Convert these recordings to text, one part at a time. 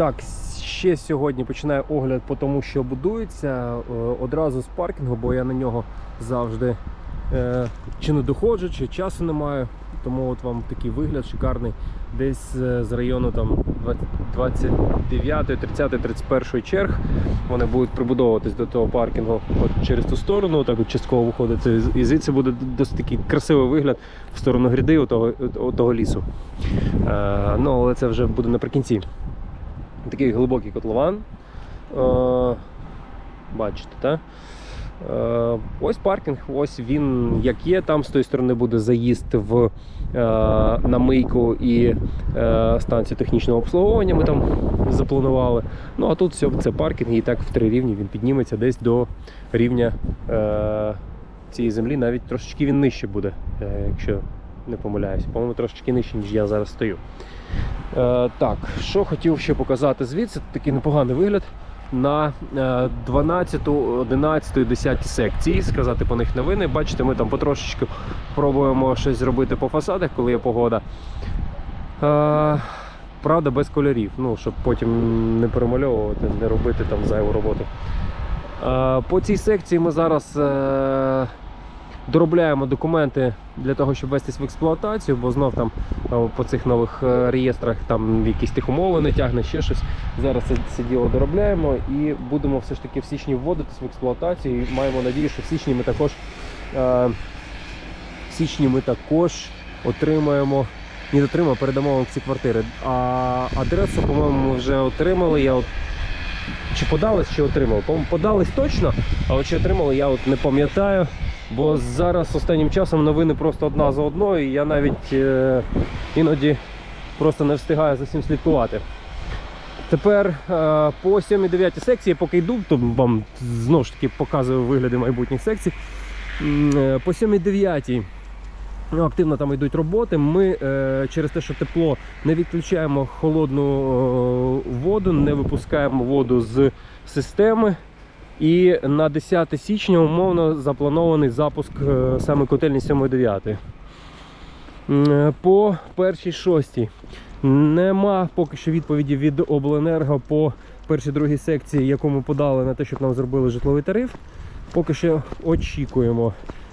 Так, ще сьогодні починаю огляд по тому, що будується е, одразу з паркінгу, бо я на нього завжди е, чи не доходжу, чи часу не маю. Тому от вам такий вигляд шикарний. Десь е, з району там 29, 30, 31 черг. Вони будуть прибудовуватись до того паркінгу от через ту сторону, так от частково виходити. І звідси буде досить такий красивий вигляд в сторону гряди отого, отого лісу. Е, ну, але це вже буде наприкінці. Такий глибокий котлован. Е, бачите, так? Е, ось паркінг, ось він як є. Там з тої сторони буде заїзд в е, на мийку і е, станцію технічного обслуговування. Ми там запланували. Ну а тут все це паркінг, і так в три рівні він підніметься десь до рівня е, цієї землі. Навіть трошечки він нижче буде, е, якщо не помиляюсь. По-моєму, трошечки нижче, ніж я зараз стою. Е, так, що хотів ще показати звідси, такий непоганий вигляд на е, 12, 11, 10 секції, сказати по них новини. Бачите, ми там потрошечку пробуємо щось зробити по фасадах, коли є погода. Е, правда, без кольорів, ну, щоб потім не перемальовувати, не робити там зайву роботу. Е, по цій секції ми зараз. Е, Доробляємо документи для того, щоб вестись в експлуатацію, бо знов там по цих нових е, реєстрах там якісь тих умови не тягне, ще щось. Зараз це, це діло доробляємо і будемо все ж таки в січні вводитись в експлуатацію. І маємо надію, що в січні ми також е, в січні ми також отримаємо. Не отримаємо, передамо вам ці квартири. А адресу, по-моєму, ми вже отримали. Я от чи подались, чи отримали? По-моєму, подались точно, а от чи отримали, я от не пам'ятаю. Бо зараз останнім часом новини просто одна за одною, і я навіть е, іноді просто не встигаю за всім слідкувати. Тепер е, по 7-9 секції, поки йду, то вам знову ж таки показую вигляди майбутніх секцій. Е, По 7-9 ну, активно там йдуть роботи. Ми через те, що тепло, не відключаємо холодну воду, не випускаємо воду з системи. І на 10 січня умовно запланований запуск е, саме котельні 7-9. Е, По першій шостій нема поки що відповіді від обленерго по першій другій секції, яку ми подали на те, щоб нам зробили житловий тариф. Поки що очікуємо.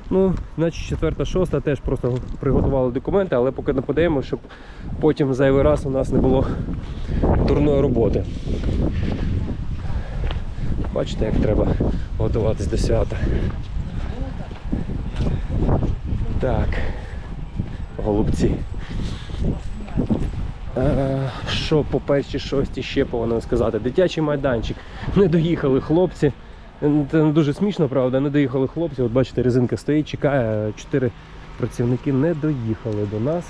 Ну, значить, четверта, шоста теж просто приготували документи, але поки не подаємо, щоб потім зайвий раз у нас не було дурної роботи. Бачите, як треба готуватись до свята. Так, голубці. Е, Що по першій шостій ще повинен сказати? Дитячий майданчик. Не доїхали хлопці. Це дуже смішно, правда, не доїхали хлопці. От бачите, резинка стоїть, чекає. Чотири працівники не доїхали до нас.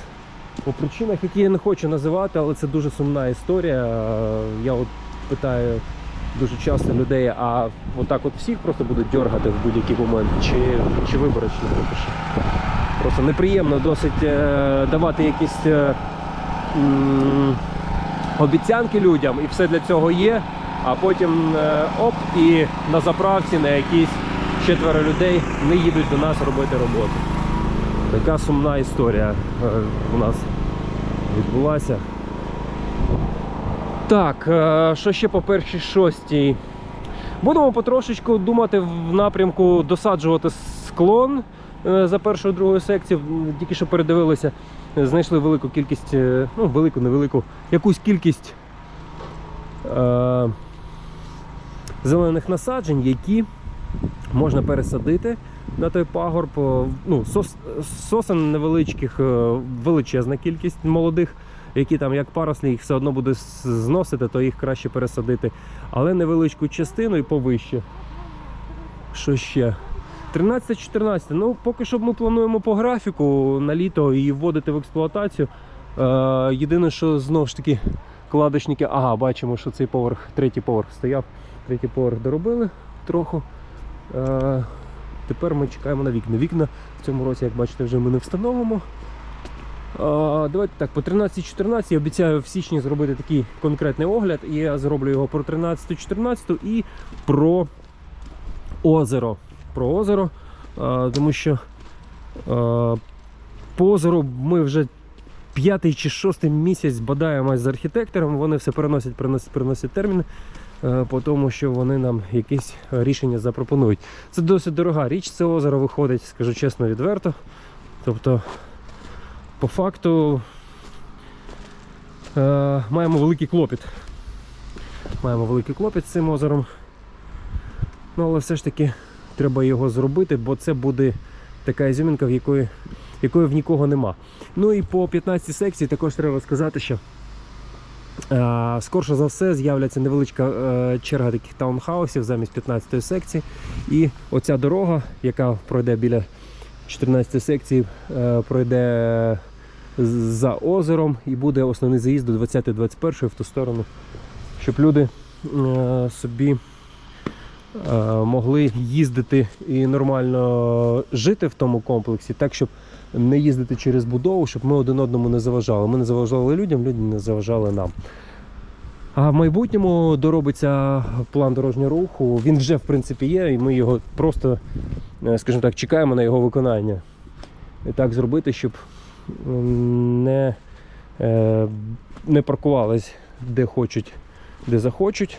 По причинах, які я не хочу називати, але це дуже сумна історія. Я от питаю дуже часто людей, а отак от всіх просто будуть дергати в будь-який момент, чи, чи виборочно поки. Просто неприємно досить е, давати якісь е, м, обіцянки людям, і все для цього є. А потім е, оп, і на заправці на якісь четверо людей не їдуть до нас робити роботу. Така сумна історія е, у нас відбулася. Так, е, що ще по першій шостій? Будемо потрошечку думати в напрямку досаджувати склон е, за першою другою секцією. Тільки що передивилися, знайшли велику кількість, е, ну, велику, невелику, якусь кількість е, зелених насаджень, які можна пересадити на той пагорб. Е, Ну, сос, сосен невеличких, е, величезна кількість молодих які там як парослі, їх все одно буде зносити, то їх краще пересадити. Але невеличку частину і повище. Що ще? 13-14. Ну, поки що ми плануємо по графіку на літо і вводити в експлуатацію. Е, єдине, що знову ж таки кладочники. Ага, бачимо, що цей поверх, третій поверх стояв. Третій поверх доробили трохи. Е, тепер ми чекаємо на вікна. Вікна в цьому році, як бачите, вже ми не встановимо. А, давайте так, по 13-14 я обіцяю в січні зробити такий конкретний огляд. І я зроблю його про 13-14 і про озеро. Про озеро. А, тому що а, по озеру ми вже п'ятий чи шостий місяць бадаємось з архітектором. Вони все переносять, переносять, переносять терміни, по тому, що вони нам якісь рішення запропонують. Це досить дорога річ, це озеро виходить, скажу чесно, відверто. Тобто, по факту е, маємо великий клопіт. Маємо великий клопіт з цим озером. Ну, але все ж таки треба його зробити, бо це буде така ізюмінка, в якої, якої в нікого нема. Ну і по 15 секції також треба сказати, що е, скорше за все з'являться невеличка е, черга таких таунхаусів замість 15 секції. І оця дорога, яка пройде біля 14 секції, е, пройде за озером і буде основний заїзд до 20-21 в ту сторону, щоб люди е, собі е, могли їздити і нормально жити в тому комплексі, так щоб не їздити через будову, щоб ми один одному не заважали. Ми не заважали людям, люди не заважали нам. А в майбутньому доробиться план дорожнього руху. Він вже в принципі є, і ми його просто, е, скажімо так, чекаємо на його виконання. І так зробити, щоб не, е, не паркувались де хочуть, де захочуть.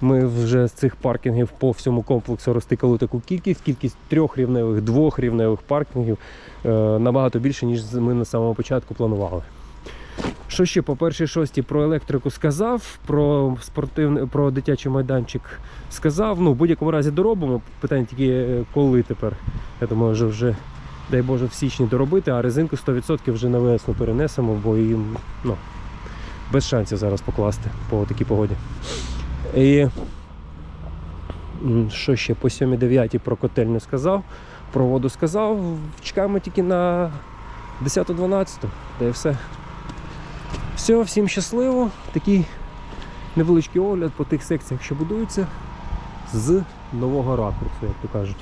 Ми вже з цих паркінгів по всьому комплексу розтикали таку кількість, кількість трьохрівневих, двохрівневих паркінгів е, набагато більше, ніж ми на самому початку планували. Що ще по першій шості про електрику сказав, про спортивний, про дитячий майданчик сказав. Ну, в будь-якому разі доробимо. Питання тільки е, коли тепер. Я думаю, вже вже дай Боже в січні доробити, а резинку 100% вже на весну перенесемо, бо їм ну, без шансів зараз покласти по такій погоді. І що ще по 7-9 про котельню сказав, про воду сказав. Чекаємо тільки на 10-12, та і все. Все, всім щасливо. Такий невеличкий огляд по тих секціях, що будуються, з нового ракурсу, як то кажуть.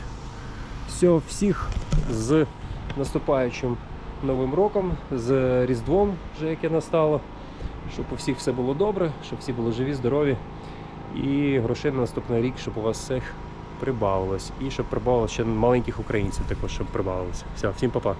Все, всіх з наступаючим новим роком, з Різдвом, вже яке настало. Щоб у всіх все було добре, щоб всі були живі, здорові. І грошей на наступний рік, щоб у вас всіх прибавилось. І щоб прибавилось ще маленьких українців також, щоб прибавилося. Все, всім па-па.